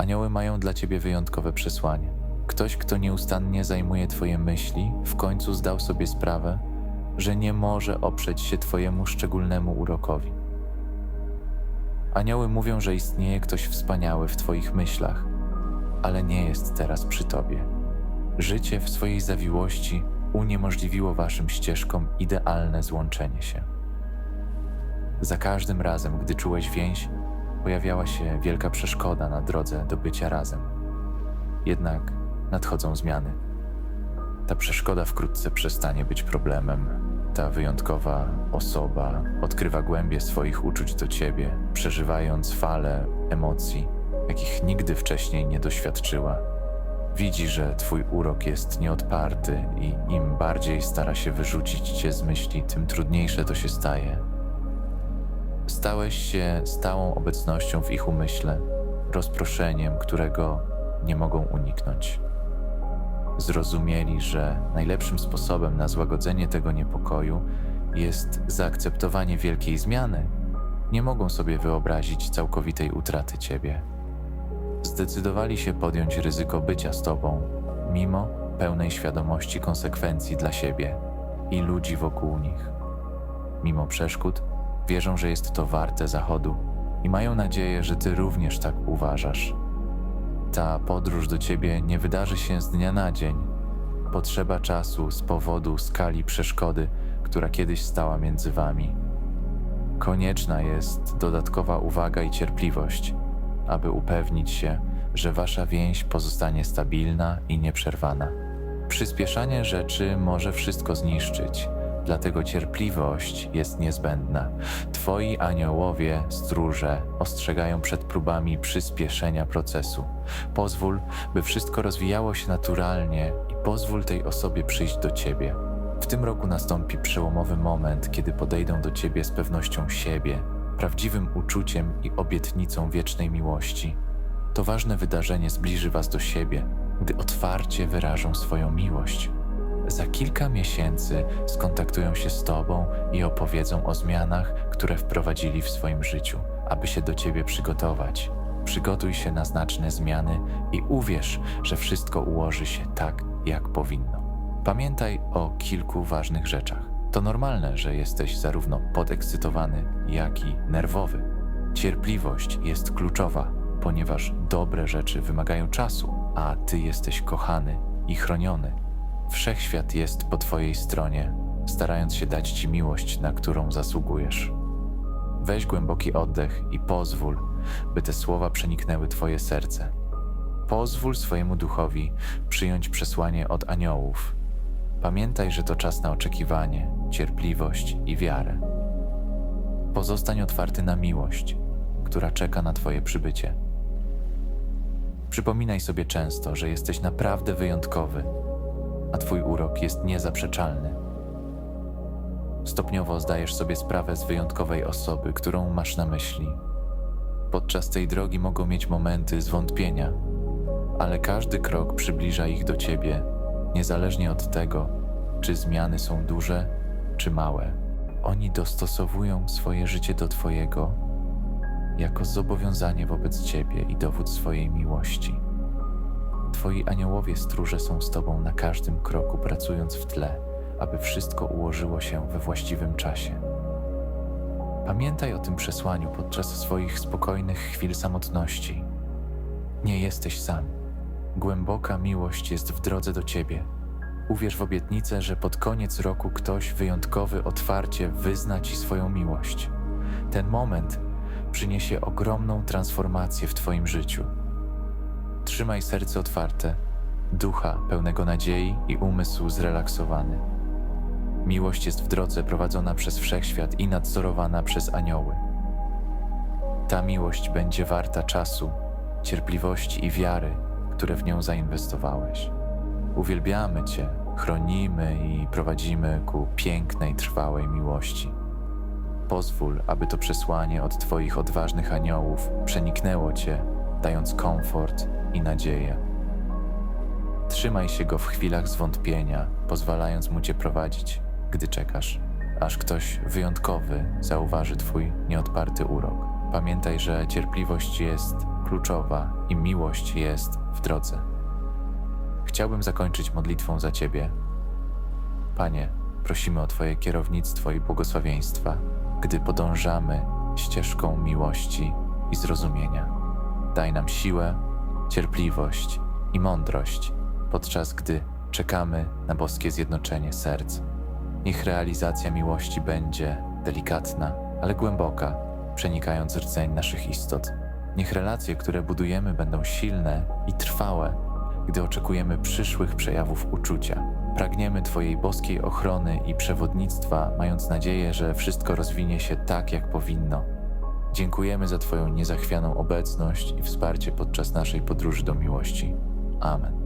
Anioły mają dla ciebie wyjątkowe przesłanie. Ktoś, kto nieustannie zajmuje twoje myśli, w końcu zdał sobie sprawę, że nie może oprzeć się twojemu szczególnemu urokowi. Anioły mówią, że istnieje ktoś wspaniały w twoich myślach, ale nie jest teraz przy tobie. Życie w swojej zawiłości uniemożliwiło waszym ścieżkom idealne złączenie się. Za każdym razem, gdy czułeś więź, pojawiała się wielka przeszkoda na drodze do bycia razem. Jednak nadchodzą zmiany. Ta przeszkoda wkrótce przestanie być problemem. Ta wyjątkowa osoba odkrywa głębie swoich uczuć do ciebie, przeżywając fale emocji, jakich nigdy wcześniej nie doświadczyła. Widzi, że twój urok jest nieodparty i im bardziej stara się wyrzucić cię z myśli, tym trudniejsze to się staje. Stałeś się stałą obecnością w ich umyśle, rozproszeniem, którego nie mogą uniknąć. Zrozumieli, że najlepszym sposobem na złagodzenie tego niepokoju jest zaakceptowanie wielkiej zmiany. Nie mogą sobie wyobrazić całkowitej utraty ciebie. Zdecydowali się podjąć ryzyko bycia z tobą, mimo pełnej świadomości konsekwencji dla siebie i ludzi wokół nich. Mimo przeszkód, wierzą, że jest to warte zachodu i mają nadzieję, że ty również tak uważasz. Ta podróż do ciebie nie wydarzy się z dnia na dzień. Potrzeba czasu z powodu skali przeszkody, która kiedyś stała między wami. Konieczna jest dodatkowa uwaga i cierpliwość, aby upewnić się, że wasza więź pozostanie stabilna i nieprzerwana. Przyspieszanie rzeczy może wszystko zniszczyć, dlatego cierpliwość jest niezbędna. Twoi aniołowie, stróże, ostrzegają przed próbami przyspieszenia procesu. Pozwól, by wszystko rozwijało się naturalnie i pozwól tej osobie przyjść do ciebie. W tym roku nastąpi przełomowy moment, kiedy podejdą do ciebie z pewnością siebie, prawdziwym uczuciem i obietnicą wiecznej miłości. To ważne wydarzenie zbliży was do siebie, gdy otwarcie wyrażą swoją miłość. Za kilka miesięcy skontaktują się z Tobą i opowiedzą o zmianach, które wprowadzili w swoim życiu, aby się do Ciebie przygotować. Przygotuj się na znaczne zmiany i uwierz, że wszystko ułoży się tak, jak powinno. Pamiętaj o kilku ważnych rzeczach. To normalne, że jesteś zarówno podekscytowany, jak i nerwowy. Cierpliwość jest kluczowa, ponieważ dobre rzeczy wymagają czasu, a Ty jesteś kochany i chroniony. Wszechświat jest po Twojej stronie, starając się dać Ci miłość, na którą zasługujesz. Weź głęboki oddech i pozwól, by te słowa przeniknęły Twoje serce. Pozwól swojemu duchowi przyjąć przesłanie od aniołów. Pamiętaj, że to czas na oczekiwanie, cierpliwość i wiarę. Pozostań otwarty na miłość, która czeka na Twoje przybycie. Przypominaj sobie często, że jesteś naprawdę wyjątkowy a Twój urok jest niezaprzeczalny. Stopniowo zdajesz sobie sprawę z wyjątkowej osoby, którą masz na myśli. Podczas tej drogi mogą mieć momenty zwątpienia, ale każdy krok przybliża ich do Ciebie, niezależnie od tego, czy zmiany są duże czy małe. Oni dostosowują swoje życie do Twojego jako zobowiązanie wobec Ciebie i dowód swojej miłości. Twoi aniołowie stróże są z Tobą na każdym kroku, pracując w tle, aby wszystko ułożyło się we właściwym czasie. Pamiętaj o tym przesłaniu podczas swoich spokojnych chwil samotności. Nie jesteś sam. Głęboka miłość jest w drodze do Ciebie. Uwierz w obietnicę, że pod koniec roku ktoś wyjątkowy otwarcie wyzna Ci swoją miłość. Ten moment przyniesie ogromną transformację w Twoim życiu. Trzymaj serce otwarte, ducha pełnego nadziei i umysł zrelaksowany. Miłość jest w drodze prowadzona przez wszechświat i nadzorowana przez anioły. Ta miłość będzie warta czasu, cierpliwości i wiary, które w nią zainwestowałeś. Uwielbiamy Cię, chronimy i prowadzimy ku pięknej, trwałej miłości. Pozwól, aby to przesłanie od Twoich odważnych aniołów przeniknęło Cię, dając komfort i nadzieję. Trzymaj się go w chwilach zwątpienia, pozwalając mu cię prowadzić, gdy czekasz, aż ktoś wyjątkowy zauważy twój nieodparty urok. Pamiętaj, że cierpliwość jest kluczowa i miłość jest w drodze. Chciałbym zakończyć modlitwą za Ciebie. Panie, prosimy o Twoje kierownictwo i błogosławieństwa, gdy podążamy ścieżką miłości i zrozumienia. Daj nam siłę, cierpliwość i mądrość, podczas gdy czekamy na boskie zjednoczenie serc. Niech realizacja miłości będzie delikatna, ale głęboka, przenikając rdzeń naszych istot. Niech relacje, które budujemy, będą silne i trwałe, gdy oczekujemy przyszłych przejawów uczucia. Pragniemy Twojej boskiej ochrony i przewodnictwa, mając nadzieję, że wszystko rozwinie się tak, jak powinno. Dziękujemy za Twoją niezachwianą obecność i wsparcie podczas naszej podróży do miłości. Amen.